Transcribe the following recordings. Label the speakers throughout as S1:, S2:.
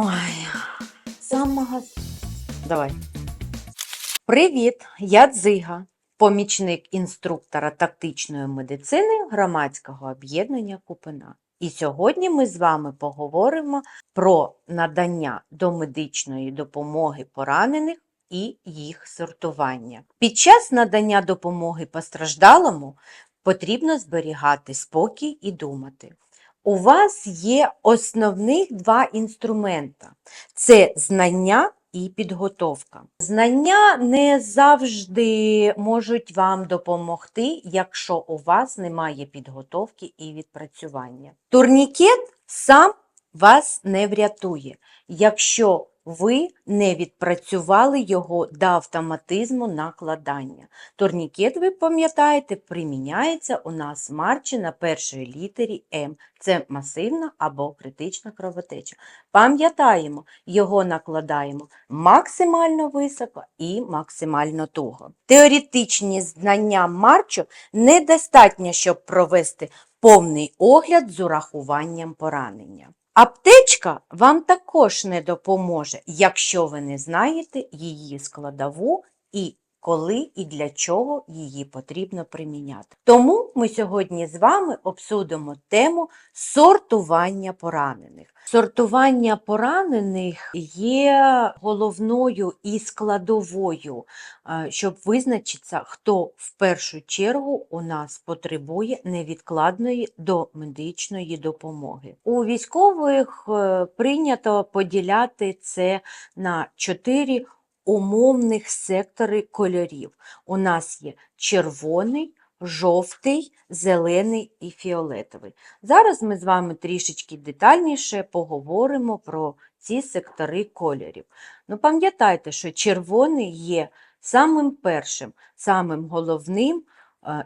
S1: Ой, самого. Давай. Привіт! Я Дзига, помічник інструктора тактичної медицини громадського об'єднання Купина. І сьогодні ми з вами поговоримо про надання домедичної допомоги поранених і їх сортування. Під час надання допомоги постраждалому потрібно зберігати спокій і думати. У вас є основних два інструмента: це знання і підготовка. Знання не завжди можуть вам допомогти, якщо у вас немає підготовки і відпрацювання. Турнікет сам вас не врятує, якщо ви не відпрацювали його до автоматизму накладання. Турнікет, ви пам'ятаєте, приміняється у нас в марчі на першій літері М. Це масивна або критична кровотеча. Пам'ятаємо, його накладаємо максимально високо і максимально туго. Теоретичні знання марчу недостатньо, щоб провести повний огляд з урахуванням поранення. Аптечка вам також не допоможе, якщо ви не знаєте її складову і коли і для чого її потрібно приміняти. Тому ми сьогодні з вами обсудимо тему сортування поранених. Сортування поранених є головною і складовою, щоб визначитися, хто в першу чергу у нас потребує невідкладної домедичної допомоги. У військових е, прийнято поділяти це на чотири умовних сектори кольорів. У нас є червоний, жовтий, зелений і фіолетовий. Зараз ми з вами трішечки детальніше поговоримо про ці сектори кольорів. Ну, пам'ятайте, що червоний є самим першим, самим головним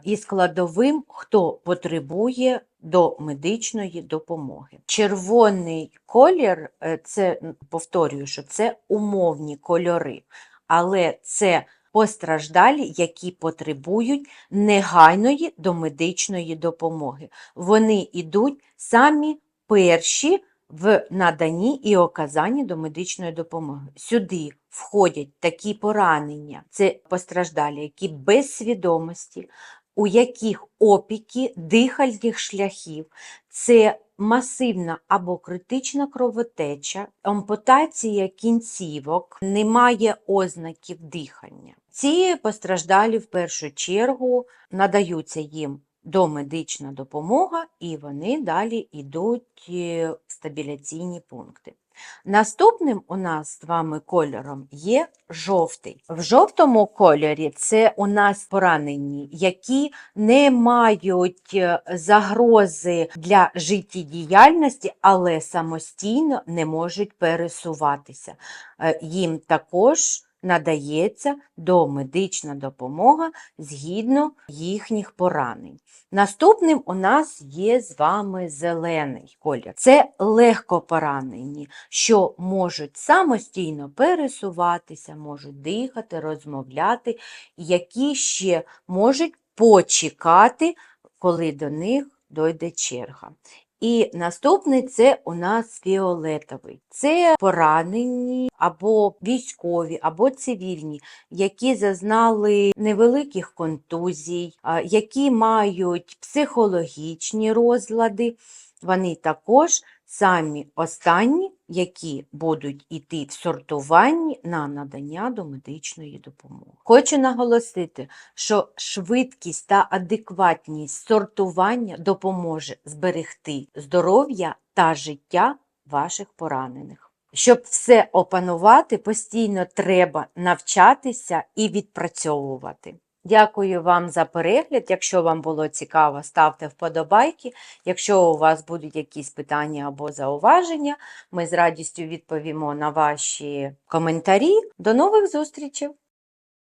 S1: і складовим, хто потребує до медичної допомоги. Червоний колір е, це повторюю, що це умовні кольори, але це постраждалі, які потребують негайної домедичної допомоги. Вони йдуть самі перші в наданні і оказанні домедичної допомоги. Сюди входять такі поранення, це постраждалі, які без свідомості, у яких опіки дихальних шляхів, це масивна або критична кровотеча, ампутація кінцівок, немає ознаків дихання. Ці постраждалі в першу чергу надаються їм домедична допомога, і вони далі йдуть е, в стабіляційні пункти. Наступним у нас з вами кольором є жовтий. В жовтому кольорі це у нас поранені, які не мають е, загрози для життєдіяльності, але самостійно не можуть пересуватися. Е, Їм також надається домедична допомога згідно їхніх поранень. Наступним у нас є з вами зелений колір. Це легко поранені, що можуть самостійно пересуватися, можуть дихати, розмовляти, які ще можуть почекати, коли до них дойде черга. І наступний це у нас фіолетовий. Це поранені або військові, або цивільні, які зазнали невеликих контузій, які мають психологічні розлади. Вони також самі останні, які будуть йти в сортуванні на надання домедичної допомоги. Хочу наголосити, що швидкість та адекватність сортування допоможе зберегти здоров'я та життя ваших поранених. Щоб все опанувати, постійно треба навчатися і відпрацьовувати. Дякую вам за перегляд. Якщо вам було цікаво, ставте вподобайки. Якщо у вас будуть якісь питання або зауваження, ми з радістю відповімо на ваші коментарі. До нових зустрічей!